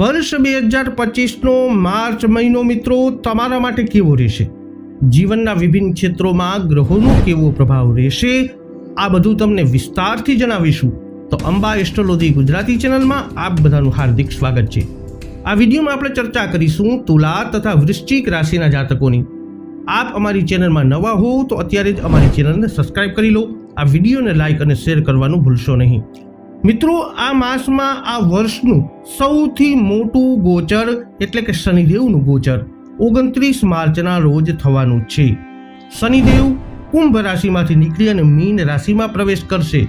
વર્ષ બે હજાર પચીસનો માર્ચ મહિનો મિત્રો, તમારા માટે કેવો રહેશે? જીવનના વિભિન્ન ક્ષેત્રોમાં ગ્રહોનો કેવો પ્રભાવ રહેશે? આ બધું તમને વિસ્તારથી જણાવીશું. તો અંબા એસ્ટ્રોલોજી ગુજરાતી ચેનલમાં આપ બધાનું હાર્દિક સ્વાગત છે. આ વિડીયોમાં આપણે ચર્ચા કરીશું તુલા તથા વૃશ્ચિક રાશિના જાતકોની. આપ અમારી ચેનલમાં નવા હો તો અત્યારે જ અમારી ચેનલને સબસ્ક્રાઇબ કરી લો. આ વિડીયોને લાઇક અને શેર કરવાનું ભૂલશો નહીં. મિત્રો, આ માસમાં આ વર્ષનું સૌથી મોટું ગોચર એટલે કે શનિદેવનું ગોચર ઓગણત્રીસ માર્ચના રોજ થવાનું છે. શનિદેવ કુંભ રાશિમાંથી નીકળી અને મીન રાશિમાં પ્રવેશ કરશે.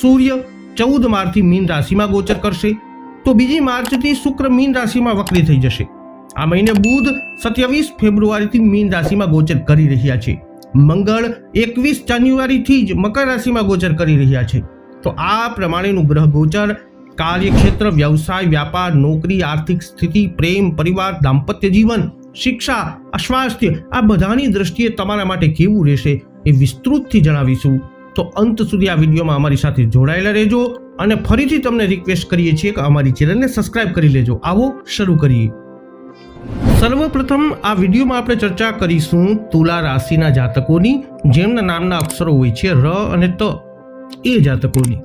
સૂર્ય ચૌદ માર્ચથી મીન રાશિમાં ગોચર કરશે. તો બીજી માર્ચથી શુક્ર મીન રાશિમાં વક્રી થઈ જશે. આ મહિને બુધ સત્યાવીસ ફેબ્રુઆરીથી મીન રાશિમાં ગોચર કરી રહ્યા છે. મંગળ એકવીસ જાન્યુઆરીથી જ મકર રાશિમાં ગોચર કરી રહ્યા છે. તો આ પ્રમાણેનું ગ્રહ ગોચર કાર્યક્ષેત્ર, વ્યવસાય, વ્યાપાર, નોકરી, આર્થિક સ્થિતિ, પ્રેમ, પરિવાર, દાંપત્ય જીવન, શિક્ષા અસ્વાસ્થ્ય આ બધાની દ્રષ્ટિએ તમારા માટે કેવું રહેશે એ વિસ્તૃતથી જણાવીશું. તો અંત સુધી આ વિડીયોમાં અમારી સાથે જોડાયેલા રહેજો અને ફરીથી તમને રિક્વેસ્ટ કરીએ છીએ કે અમારી ચેનલને સબસ્ક્રાઇબ કરી લેજો. આવો શરૂ કરીએ. સર્વપ્રથમ આ વિડીયોમાં આપણે ચર્ચા કરીશું તુલા રાશિના જાતકોની. જેમના નામના અક્ષરો હોય છે ર અને ત. એ જાતકોની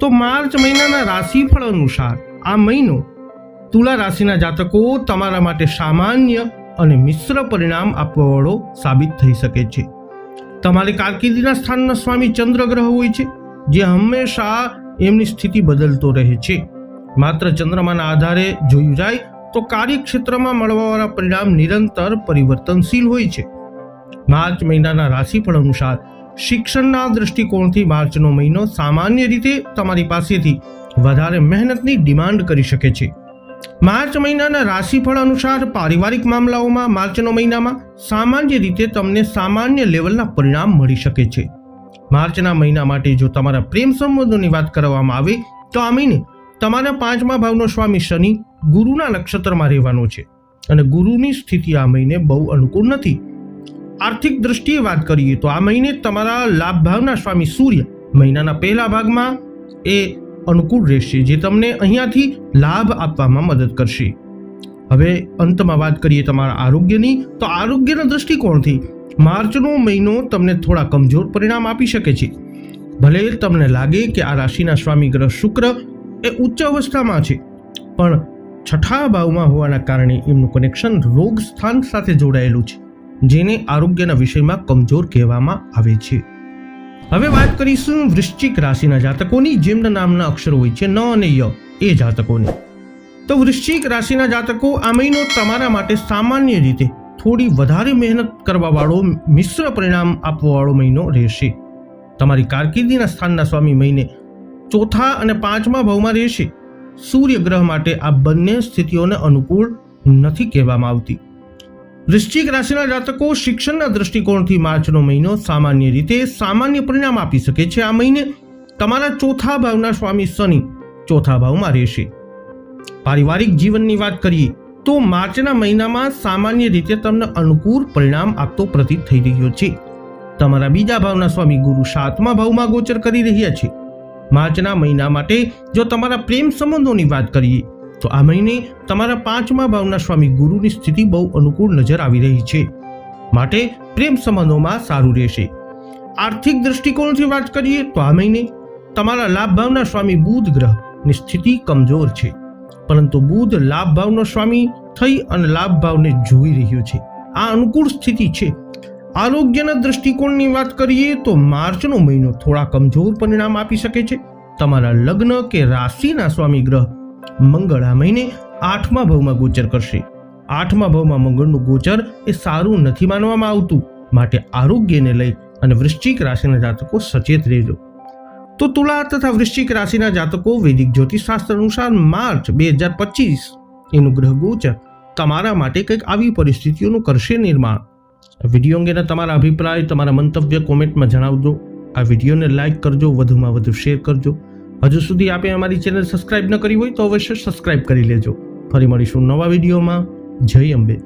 તો માર્ચ મહિનાના રાશિફળ અનુસાર આ મહિનો તુલા રાશિના જાતકો તમારા માટે સામાન્ય અને મિશ્ર પરિણામ આપવાવાળો સાબિત થઈ શકે છે. તમારી કારકિર્દીના સ્થાનના સ્વામી ચંદ્ર ગ્રહ હોય છે, જે હંમેશા એમની સ્થિતિ બદલતો રહે છે. માત્ર ચંદ્રમાના આધારે જોયું જાય તો કાર્યક્ષેત્રમાં મળવાવાળા પરિણામ નિરંતર પરિવર્તનશીલ હોય છે. માર્ચ મહિનાના રાશિફળ અનુસાર શિક્ષણના દૃષ્ટિકોણથી માર્ચનો મહિનો સામાન્ય રીતે તમારી પાસેથી વધારે મહેનતની ડિમાન્ડ કરી શકે છે. માર્ચ મહિનાના રાશિફળ અનુસાર પારિવારિક મામલાઓમાં માર્ચનો મહિનામાં સામાન્ય રીતે તમને સામાન્ય લેવલના પરિણામ મળી શકે છે. માર્ચના મહિના માટે જો તમારા પ્રેમ સંબંધોની વાત કરવામાં આવે તો આ મહિને તમારા પાંચમા ભાવનો સ્વામી શનિ ગુરુના નક્ષત્રમાં રહેવાનો છે. અને ગુરુની સ્થિતિ આ મહિને બહુ અનુકૂળ નથી. આર્થિક દ્રષ્ટિએ વાત કરીએ તો આ મહિને તમારા લાભ ભાવના સ્વામી સૂર્ય મહિનાના પહેલા ભાગમાં એ અનુકૂળ રહેશે, જે તમને અહીંયાથી લાભ આપવામાં મદદ કરશે. હવે અંતમાં વાત કરીએ તમારા આરોગ્યની, તો આરોગ્યના દૃષ્ટિકોણથી માર્ચનો મહિનો તમને થોડા કમજોર પરિણામ આપી શકે છે. ભલે તમને લાગે કે આ રાશિના સ્વામી ગ્રહ શુક્ર એ ઉચ્ચ અવસ્થામાં છે, પણ છઠ્ઠા ભાવમાં હોવાના કારણે એમનું કનેક્શન રોગ સ્થાન સાથે જોડાયેલું છે. જેને આરોગ્યના વિષયમાં કમજોર કહેવામાં આવે છે. હવે વાત કરીશું વૃશ્ચિક રાશિના જાતકોની, જેમના નામના અક્ષરો હોય છે ન અને ય, એ જાતકોની. તો વૃશ્ચિક રાશિના જાતકો, આ મહિનો તમારા માટે સામાન્ય રીતે થોડી વધારે મહેનત કરવાવાળો મિશ્ર પરિણામ આપવાવાળો મહિનો રહેશે. તમારી કારકિર્દીના સ્થાનના સ્વામી મહિને ચોથા અને પાંચમા ભાવમાં રહેશે. સૂર્ય ગ્રહ માટે આ બંને સ્થિતિઓને અનુકૂળ નથી કહેવામાં આવતી. વૃશ્ચિક રાશિના જાતકો શિક્ષણના દૃષ્ટિકોણથી માર્ચનો મહિનો સામાન્ય રીતે સામાન્ય પરિણામ આપી શકે છે. આ મહિને તમારા ચોથા ભાવના સ્વામી શનિ ચોથા ભાવમાં રહેશે. પારિવારિક જીવનની વાત કરીએ તો માર્ચના મહિનામાં સામાન્ય રીતે તમને અનુકૂળ પરિણામ આપતો પ્રતીત થઈ રહ્યો છે. તમારા બીજા ભાવના સ્વામી ગુરુ સાતમા ભાવમાં ગોચર કરી રહ્યા છે. માર્ચના મહિના માટે જો તમારા પ્રેમ સંબંધોની વાત કરીએ તો આ મહિને તમારા પાંચમા ભાવના સ્વામી ગુરુની સ્થિતિ બહુ અનુકૂળ નજર આવી રહી છે. માટે પ્રેમ સંબંધોમાં સારું રહેશે. આર્થિક દૃષ્ટિકોણથી વાત કરીએ તો આ મહિને તમારા લાભ ભાવના સ્વામી બુધ ગ્રહની સ્થિતિ કમજોર છે. પરંતુ બુધ લાભ ભાવનો સ્વામી થઈ અને લાભ ભાવને જોઈ રહ્યો છે. આ અનુકૂળ સ્થિતિ છે. આરોગ્યના દૃષ્ટિકોણની વાત કરીએ તો માર્ચનો મહિનો થોડા કમજોર પરિણામ આપી શકે છે. તમારા લગ્ન કે રાશિના સ્વામી ગ્રહ મંગળ આ મહિને આઠમા ભાવમાં ગોચર કરશે. આઠમા ભાવમાં મંગળનું ગોચર એ સારું નથી માનવામાં આવતું. માટે આરોગ્યને લઈ અને વૃશ્ચિક રાશિના જાતકો સચેત રહેજો. તો તુલા તથા વૃશ્ચિક રાશિના જાતકો વૈદિક જ્યોતિષશાસ્ત્ર અનુસાર માર્ચ બે હજાર પચીસ એનું ગ્રહ ગોચર તમારા માટે કંઈક આવી પરિસ્થિતિઓનું કરશે નિર્માણ. વીડિયો અંગેના તમારા અભિપ્રાય, તમારા મંતવ્ય કોમેન્ટમાં જણાવજો. આ વિડીયોને લાઇક કરજો, વધુમાં વધુ શેર કરજો. હજુ સુધી આપે અમારી ચેનલ સબસ્ક્રાઇબ ન કરી હોય તો અવશ્ય સબસ્ક્રાઇબ કરી લેજો. ફરી મળીશું નવા વિડીયોમાં. જય અંબે.